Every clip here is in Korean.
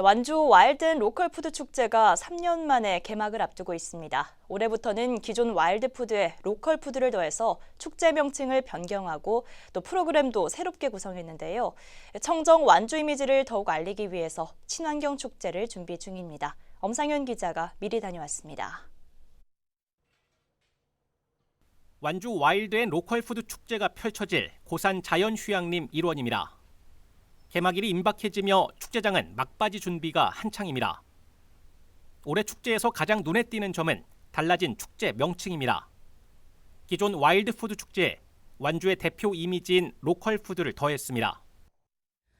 네, 완주 와일드 앤 로컬 푸드 축제가 3년 만에 개막을 앞두고 있습니다. 올해부터는 기존 와일드 푸드에 로컬 푸드를 더해서 축제 명칭을 변경하고 또 프로그램도 새롭게 구성했는데요. 청정 완주 이미지를 더욱 알리기 위해서 친환경 축제를 준비 중입니다. 엄상현 기자가 미리 다녀왔습니다. 완주 와일드 앤 로컬 푸드 축제가 펼쳐질 고산 자연휴양림 일원입니다. 개막일이 임박해지며 축제장은 막바지 준비가 한창입니다. 올해 축제에서 가장 눈에 띄는 점은 달라진 축제 명칭입니다. 기존 와일드 푸드 축제에 완주의 대표 이미지인 로컬 푸드를 더했습니다.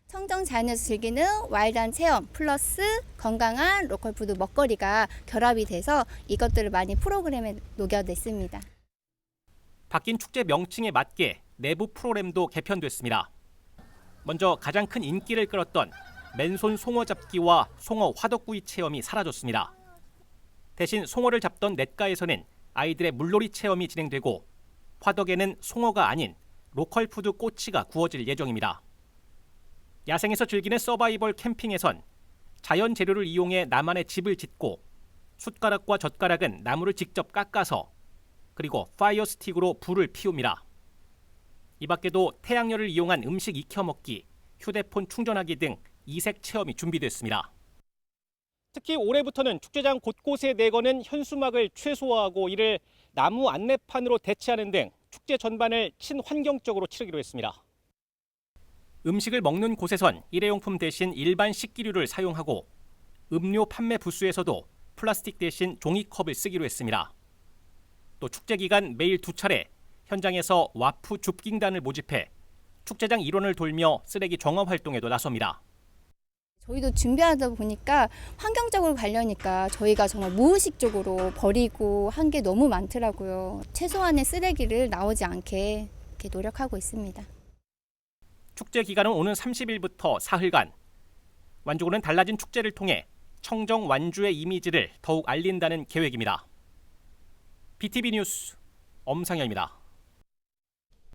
청정 자연에서 즐기는 와일드한 체험 플러스 건강한 로컬 푸드 먹거리가 결합이 돼서 이것들을 많이 프로그램에 녹여냈습니다. 바뀐 축제 명칭에 맞게 내부 프로그램도 개편됐습니다. 먼저 가장 큰 인기를 끌었던 맨손 송어 잡기와 송어 화덕구이 체험이 사라졌습니다. 대신 송어를 잡던 냇가에서는 아이들의 물놀이 체험이 진행되고 화덕에는 송어가 아닌 로컬 푸드 꼬치가 구워질 예정입니다. 야생에서 즐기는 서바이벌 캠핑에선 자연 재료를 이용해 나만의 집을 짓고 숟가락과 젓가락은 나무를 직접 깎아서 그리고 파이어 스틱으로 불을 피웁니다. 이 밖에도 태양열을 이용한 음식 익혀 먹기, 휴대폰 충전하기 등 이색 체험이 준비됐습니다. 특히 올해부터는 축제장 곳곳에 내거는 현수막을 최소화하고 이를 나무 안내판으로 대체하는 등 축제 전반을 친환경적으로 치르기로 했습니다. 음식을 먹는 곳에선 일회용품 대신 일반 식기류를 사용하고 음료 판매 부스에서도 플라스틱 대신 종이컵을 쓰기로 했습니다. 또 축제 기간 매일 두 차례 현장에서 와프 줍깅단을 모집해 축제장 일원을 돌며 쓰레기 정화 활동에도 나섭니다. 저희도 준비하다 보니까 환경적으로 가려니까 저희가 정말 무의식적으로 버리고 한 게 너무 많더라고요. 최소한의 쓰레기를 나오지 않게 이렇게 노력하고 있습니다. 축제 기간은 오는 30일부터 사흘간 완주군은 달라진 축제를 통해 청정 완주의 이미지를 더욱 알린다는 계획입니다. BTV 뉴스 엄상현입니다.